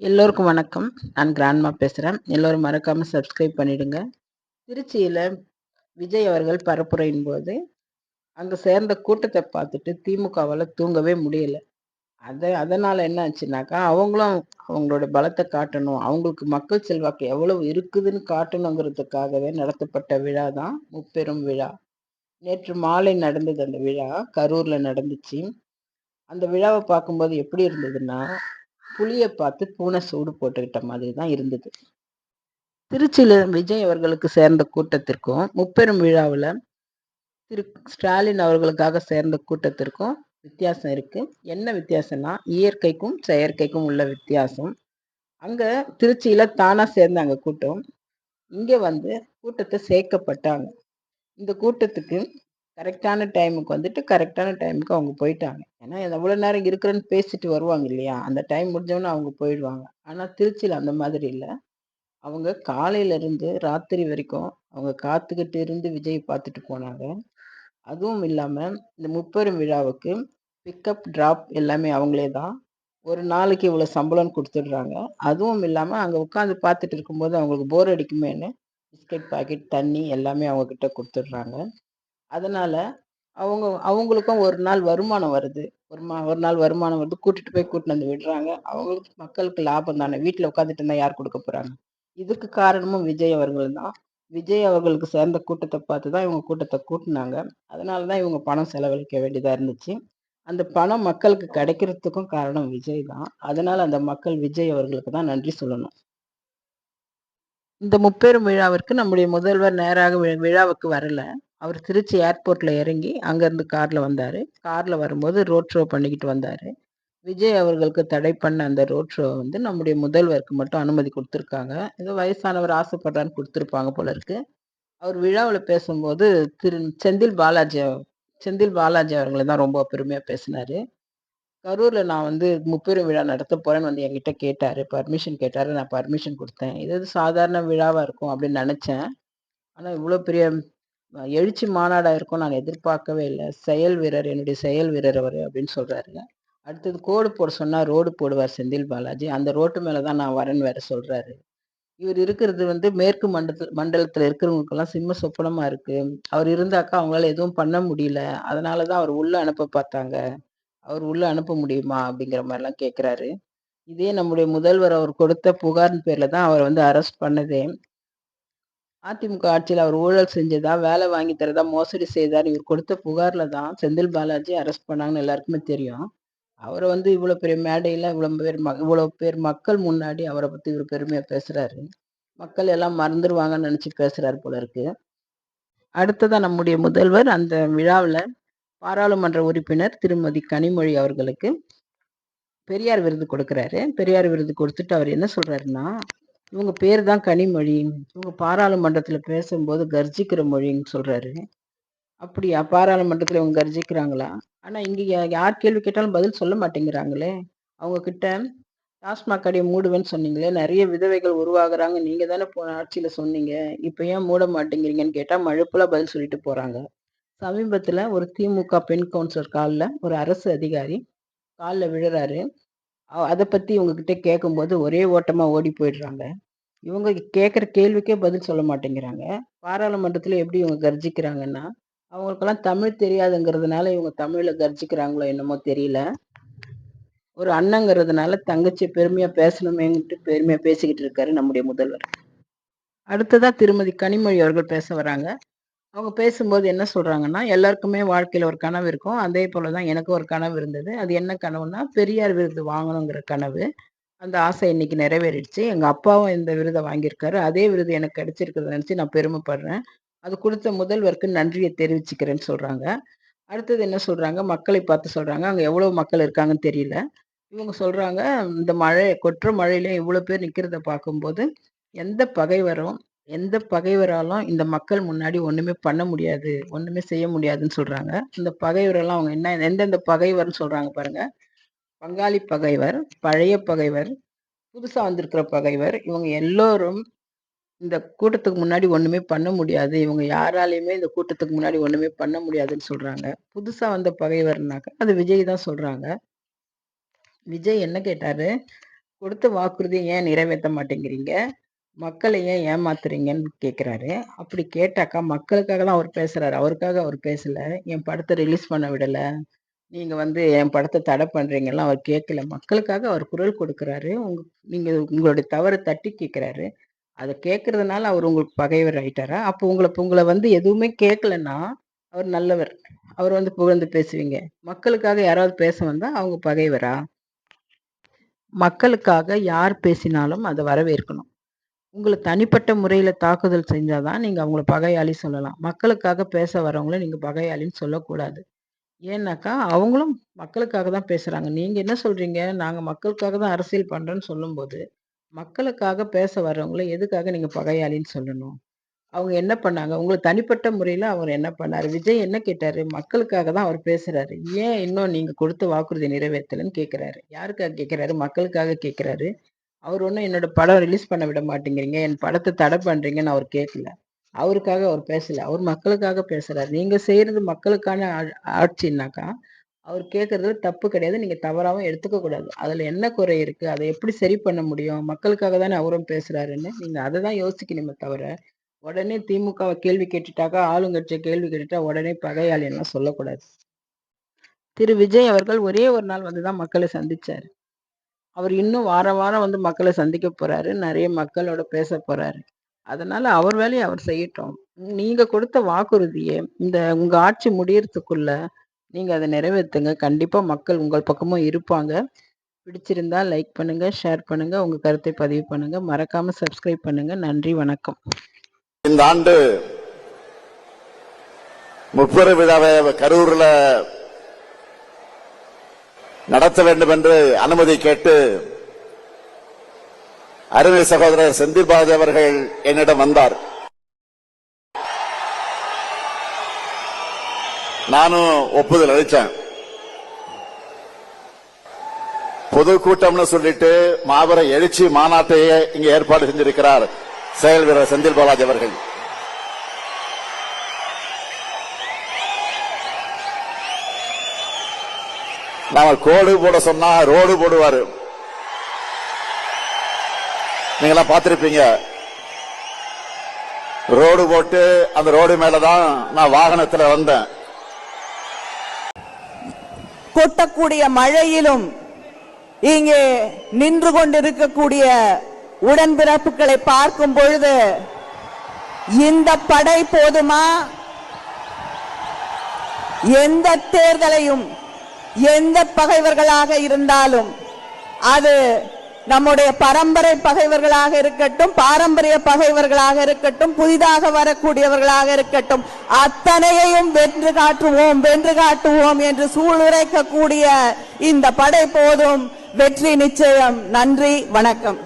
எல்லோருக்கும் வணக்கம். நான் கிராண்ட்மா பேசுகிறேன் எல்லோரும் மறக்காமல் சப்ஸ்கிரைப் பண்ணிடுங்க. திருச்சியில் விஜய் அவர்கள் பரப்புரையின் போது அங்கே சேர்ந்த கூட்டத்தை பார்த்துட்டு திமுகவால் தூங்கவே முடியல. அதை அதனால் என்ன ஆச்சுனாக்கா அவங்களும் அவங்களோட பலத்தை காட்டணும். அவங்களுக்கு மக்கள் செல்வாக்கு எவ்வளவு இருக்குதுன்னு காட்டணுங்கிறதுக்காகவே நடத்தப்பட்ட விழா தான் முப்பெரும் விழா. நேற்று மாலை நடந்தது அந்த விழா கரூரில் நடந்துச்சு. அந்த விழாவை பார்க்கும்போது எப்படி இருந்ததுன்னா புளியை பார்த்து பூனை சூடு போட்டுக்கிட்ட மாதிரி தான் இருந்தது. திருச்சியில் விஜய் அவர்களுக்கு சேர்ந்த கூட்டத்திற்கும் முப்பெரும் விழாவில் திரு ஸ்டாலின் அவர்களுக்காக சேர்ந்த கூட்டத்திற்கும் வித்தியாசம் இருக்கு. என்ன வித்தியாசம்னா இயற்கைக்கும் செயற்கைக்கும் உள்ள வித்தியாசம். அங்க திருச்சியில தானா சேர்ந்தாங்க கூட்டம். இங்க வந்து கூட்டத்தை சேர்க்கப்பட்டாங்க. இந்த கூட்டத்துக்கு கரெக்டான டைமுக்கு வந்துட்டு கரெக்டான டைமுக்கு அவங்க போயிட்டாங்க. ஏன்னா எவ்வளோ நேரம் இருக்கிறேன்னு பேசிட்டு வருவாங்க இல்லையா? அந்த டைம் முடிஞ்சவொன்னே அவங்க போயிடுவாங்க. ஆனால் திருச்சியில் அந்த மாதிரி இல்லை. அவங்க காலையிலேருந்து ராத்திரி வரைக்கும் அவங்க காத்துக்கிட்டு இருந்து விஜய் பார்த்துட்டு போனாங்க. அதுவும் இல்லாமல் இந்த முப்பெரும் விழாவுக்கு பிக்கப் ட்ராப் எல்லாமே அவங்களே தான். ஒரு நாளைக்கு இவ்வளோ சம்பளம் கொடுத்துடுறாங்க. அதுவும் இல்லாமல் அங்கே உட்காந்து பார்த்துட்டு இருக்கும்போது அவங்களுக்கு போர் அடிக்குமேன்னு பிஸ்கட் பாக்கெட் தண்ணி எல்லாமே அவங்கக்கிட்ட கொடுத்துட்றாங்க. அதனால் அவங்க அவங்களுக்கும் ஒரு நாள் வருமானம் வருது. ஒரு மா ஒரு நாள் வருமானம் வருது. கூட்டிட்டு போய் கூட்டின்னு வந்து விடுறாங்க. அவங்களுக்கு மக்களுக்கு லாபம் தானே. வீட்டில் உட்காந்துட்டு இருந்தால் யார் கொடுக்க போகிறாங்க இதுக்கு காரணமும் விஜய் அவர்கள் தான். விஜய் அவர்களுக்கு சேர்ந்த கூட்டத்தை பார்த்து தான் இவங்க கூட்டத்தை கூட்டினாங்க. அதனால தான் இவங்க பணம் செலவழிக்க வேண்டியதாக இருந்துச்சு. அந்த பணம் மக்களுக்கு கிடைக்கிறதுக்கும் காரணம் விஜய் தான். அதனால அந்த மக்கள் விஜய் அவர்களுக்கு தான் நன்றி சொல்லணும். இந்த முப்பெரும் விழாவிற்கு நம்முடைய முதல்வர் நேராக விழாவுக்கு வரல. அவர் திருச்சி ஏர்போர்ட்ல இறங்கி அங்கேருந்து கார்ல வந்தார். கார்ல வரும்போது ரோட் ஷோ பண்ணிக்கிட்டு வந்தார். விஜய் அவர்களுக்கு தடை பண்ண அந்த ரோட் ஷோ வந்து நம்முடைய முதல்வருக்கு மட்டும் அனுமதி கொடுத்துருக்காங்க. ஏதோ வயசானவர் ஆசைப்படுறான்னு கொடுத்துருப்பாங்க போல இருக்கு. அவர் விழாவில் பேசும்போது திரு செந்தில் பாலாஜி செந்தில் பாலாஜி அவர்களை தான் ரொம்ப பெருமையாக பேசினார். கரூரில் நான் வந்து முப்பெரும் விழா நடத்த போகிறேன்னு வந்து என்கிட்ட கேட்டார். பர்மிஷன் கேட்டார். நான் பர்மிஷன் கொடுத்தேன். இது சாதாரண விழாவாக இருக்கும் அப்படின்னு நினச்சேன். ஆனால் இவ்வளோ பெரிய எழுச்சி மாநாடாக இருக்கும் நான் எதிர்பார்க்கவே இல்லை. செயல் வீரர் என்னுடைய செயல் வீரர் அவர் அப்படின்னு சொல்கிறாருங்க அடுத்தது கோடு போட சொன்னால் ரோடு போடுவார் செந்தில் பாலாஜி. அந்த ரோட்டு மேலே தான் நான் வரேன்னு வேற சொல்கிறாரு இவர் இருக்கிறது வந்து மேற்கு மண்டலத்தில் மண்டலத்தில் இருக்கிறவங்களுக்கெல்லாம் சிம்ம சொப்பனமாக இருக்குது அவர் இருந்தாக்கா அவங்களால எதுவும் பண்ண முடியல. அதனால தான் அவர் உள்ளே அனுப்ப பார்த்தாங்க. அவர் உள்ளே அனுப்ப முடியுமா அப்படிங்கிற மாதிரிலாம் கேட்குறாரு இதே நம்முடைய முதல்வர் அவர் கொடுத்த புகாரின் பேரில் தான் அவர் வந்து அரெஸ்ட் பண்ணதே. அதிமுக ஆட்சியில் அவர் ஊழல் செஞ்சதா வேலை வாங்கி தரதா மோசடி செய்தார் இவர் கொடுத்த புகார்ல தான் செந்தில் பாலாஜி அரெஸ்ட் பண்ணாங்கன்னு எல்லாருக்குமே தெரியும். அவரை வந்து இவ்வளோ பெரிய மேடையில் இவ்வளோ பேர் ம இவ்வளோ பேர் மக்கள் முன்னாடி அவரை பற்றி இவர் பெருமையாக பேசுகிறாரு மக்கள் எல்லாம் மறந்துடுவாங்கன்னு நினச்சி பேசுகிறாரு போல இருக்கு. அடுத்ததான் நம்முடைய முதல்வர் அந்த விழாவில் பாராளுமன்ற உறுப்பினர் திருமதி கனிமொழி அவர்களுக்கு பெரியார் விருது கொடுக்குறாரு. பெரியார் விருது கொடுத்துட்டு அவர் என்ன சொல்கிறாருன்னா இவங்க பேர் தான் கனிமொழி. இவங்க பாராளுமன்றத்தில் பேசும்போது கர்ஜிக்கிற மொழின்னு சொல்கிறாரு அப்படியா? பாராளுமன்றத்தில் இவங்க கர்ஜிக்கிறாங்களா? ஆனால் இங்கே யார் கேள்வி கேட்டாலும் பதில் சொல்ல மாட்டேங்கிறாங்களே. அவங்கக்கிட்ட டாஸ்மாக் கடையை மூடுவேன்னு சொன்னீங்களே. நிறைய விதவைகள் உருவாகிறாங்க. நீங்கள் தானே போன ஆட்சியில் சொன்னீங்க. இப்போ ஏன் மூட மாட்டேங்கிறீங்கன்னு கேட்டால் மழுப்பெல்லாம் பதில் சொல்லிட்டு போகிறாங்க சமீபத்தில் ஒரு திமுக பெண் கவுன்சிலர் காலில் ஒரு அரசு அதிகாரி காலில் விழுறாரு. அதை பற்றி இவங்கக்கிட்ட கேட்கும்போது ஒரே ஓட்டமாக ஓடி போயிடுறாங்க. இவங்க கேட்குற கேள்விக்கே பதில் சொல்ல மாட்டேங்கிறாங்க. பாராளுமன்றத்தில் எப்படி இவங்க கர்ஜிக்கிறாங்கன்னா அவங்களுக்கெல்லாம் தமிழ் தெரியாதுங்கிறதுனால இவங்க தமிழில் கர்ஜிக்கிறாங்களோ என்னமோ தெரியல. ஒரு அண்ணங்கிறதுனால தங்கச்சி பெருமையாக பேசணுமேங்கிட்டு பெருமையாக பேசிக்கிட்டு இருக்காரு நம்முடைய முதல்வர். அடுத்ததாக திருமதி கனிமொழி அவர்கள் பேச வராங்க. அவங்க பேசும்போது என்ன சொல்றாங்கன்னா எல்லாருக்குமே வாழ்க்கையில ஒரு கனவு இருக்கும். அதே போலதான் எனக்கு ஒரு கனவு இருந்தது. அது என்ன கனவுனா பெரியார் விருது வாங்கணுங்கிற கனவு. அந்த ஆசை இன்னைக்கு நிறைவேறிடுச்சு. எங்க அப்பாவும் இந்த விருதை வாங்கியிருக்காரு. அதே விருது எனக்கு கிடைச்சிருக்கிறத நினைச்சு நான் பெருமைப்படுறேன். அது கொடுத்த முதல்வருக்கு நன்றியை தெரிவிச்சுக்கிறேன்னு சொல்றாங்க. அடுத்தது என்ன சொல்றாங்க? மக்களை பார்த்து சொல்றாங்க. அங்க எவ்வளவு மக்கள் இருக்காங்கன்னு தெரியல. இவங்க சொல்றாங்க இந்த மழை கொற்ற மழையில இவ்வளவு பேர் நிக்கிறத பார்க்கும்போது எந்த பகைவரும் எந்த பகைவராலும் இந்த மக்கள் முன்னாடி ஒண்ணுமே பண்ண முடியாது ஒண்ணுமே செய்ய முடியாதுன்னு சொல்றாங்க. இந்த பகைவரெல்லாம் அவங்க என்ன எந்தெந்த பகைவர்னு சொல்றாங்க பாருங்க. பங்காளி பகைவர் பழைய பகைவர் புதுசா வந்திருக்கிற பகைவர் இவங்க எல்லோரும் இந்த கூட்டத்துக்கு முன்னாடி ஒண்ணுமே பண்ண முடியாது. இவங்க யாராலையுமே இந்த கூட்டத்துக்கு முன்னாடி ஒண்ணுமே பண்ண முடியாதுன்னு சொல்றாங்க. புதுசா வந்த பகைவர்னாக்க அது விஜய் தான் சொல்றாங்க. விஜய் என்ன கேட்டாரு? கொடுத்த வாக்குறுதியை ஏன் நிறைவேற்ற மாட்டேங்கிறீங்க? மக்களை ஏன் ஏமாத்துறீங்கன்னு கேட்குறாரு அப்படி கேட்டாக்கா மக்களுக்காக தான் அவர் பேசுகிறாரு அவருக்காக அவர் பேசலை என் படத்தை ரிலீஸ் பண்ண விடலை நீங்கள் வந்து என் படத்தை தடை பண்ணுறீங்கலாம் அவர் கேட்கல. மக்களுக்காக அவர் குரல் கொடுக்குறாரு உங்க நீங்கள் உங்களுடைய தவறை தட்டி கேட்குறாரு அதை கேட்கறதுனால அவர் உங்களுக்கு பகைவர் ஆயிட்டாரா? அப்போ உங்களை உங்களை வந்து எதுவுமே கேட்கலன்னா, அவர் நல்லவர். அவர் வந்து புகழ்ந்து பேசுவீங்க. மக்களுக்காக யாராவது பேச வந்தால் அவங்க பகைவரா? மக்களுக்காக யார் பேசினாலும் அதை வரவேற்கணும். உங்களை தனிப்பட்ட முறையில் தாக்குதல் செஞ்சால் தான் நீங்கள் அவங்கள பகையாளி சொல்லலாம். மக்களுக்காக பேச வரவங்கள நீங்கள் பகையாளின்னு சொல்லக்கூடாது. ஏன்னாக்கா, அவங்களும் மக்களுக்காக தான் பேசுகிறாங்க நீங்கள் என்ன சொல்கிறீங்க நாங்கள் மக்களுக்காக தான் அரசியல் பண்ணுறோன்னு சொல்லும்போது, மக்களுக்காக பேச வர்றவங்கள எதுக்காக நீங்கள் பகையாளின்னு சொல்லணும்? அவங்க என்ன பண்ணாங்க? உங்களை தனிப்பட்ட முறையில் அவர் என்ன பண்ணார் விஜய் என்ன கேட்டார் மக்களுக்காக தான் அவர் பேசுகிறாரு ஏன் இன்னும் நீங்கள் கொடுத்த வாக்குறுதி நிறைவேற்றலைன்னு கேட்குறாரு யாருக்காக கேட்குறாரு மக்களுக்காக கேட்குறாரு அவர் ஒன்றும் என்னோட படம் ரிலீஸ் பண்ண விட மாட்டேங்கிறீங்க. என் படத்தை தடை பண்ணுறீங்கன்னு அவர் கேட்கல. அவருக்காக அவர் பேசல. அவர் மக்களுக்காக பேசுறாரு. நீங்க செய்யறது மக்களுக்கான ஆ ஆட்சின்னாக்கா, அவர் கேட்கறதுல தப்பு கிடையாது. நீங்க தவறாகவும் எடுத்துக்க கூடாது. அதுல என்ன குறை இருக்கு? அதை எப்படி சரி பண்ண முடியும்? மக்களுக்காக தானே அவரும் பேசுறாருன்னு, நீங்க அதை தான் யோசிக்கணுமே தவிர, உடனே திமுக கேள்வி கேட்டுட்டாக்கா, ஆளுங்கட்சிய கேள்வி கேட்டுட்டா உடனே பகையாளின்லாம் சொல்லக்கூடாது. திரு விஜய் அவர்கள் ஒரே ஒரு நாள் வந்து தான் மக்களை சந்திச்சாரு. அவர் இன்னும் வாரம் வாரம் வந்து மக்களை சந்திக்க போறாரு. நிறைய மக்களோட பேச போறாரு. அதனால அவர் வேலையை அவர் செய்யட்டும். நீங்க கொடுத்த வாக்குறுதியை இந்த உங்க ஆட்சி முடியறதுக்குள்ள நீங்க அதை நிறைவேற்றுங்க கண்டிப்பா மக்கள் உங்கள் பக்கமும் இருப்பாங்க. பிடிச்சிருந்தா லைக் பண்ணுங்க, ஷேர் பண்ணுங்க. உங்க கருத்தை பதிவு பண்ணுங்க. மறக்காம சப்ஸ்கிரைப் பண்ணுங்க. நன்றி, வணக்கம். இந்த ஆண்டு முப்பெரு விழாவை கரூர்ல நடத்த வேண்டும் என்று அனுமதி கேட்டு அருமை சகோதரர் செந்தில் பாலாஜி அவர்கள் என்னிடம் வந்தார். நானும் ஒப்புதல் அளிச்சேன் பொதுக்கூட்டம்னு சொல்லிட்டு மாபெரும் எழுச்சி மாநாட்டையே இங்க ஏற்பாடு செஞ்சிருக்கிறார் செயல் வீரர் செந்தில் பாலாஜி அவர்கள். நாம கோடு போட சொன்னா ரோடு போடுவாரு. நீங்களாம் பார்த்திருப்பீங்க. ரோடு போட்டு அந்த ரோடு மேலதான் நான் வாகனத்துல வந்தேன். கொட்டக்கூடிய மழையிலும் இங்கே நின்று கொண்டிருக்கக்கூடிய உடன்பிறப்புகளை பார்க்கும் பொழுது இந்த படை போதுமா? எந்த தேர்தலையும் எந்த பகைவர்களாக இருந்தாலும் அது நம்முடைய பரம்பரை பகைவர்களாக இருக்கட்டும் பாரம்பரிய பகைவர்களாக இருக்கட்டும் புதிதாக வரக்கூடியவர்களாக இருக்கட்டும் அத்தனையையும் வென்று காட்டுவோம் வென்று காட்டுவோம் என்று சூளுரைக்கக்கூடிய இந்த படை போதும். வெற்றி நிச்சயம். நன்றி வணக்கம்.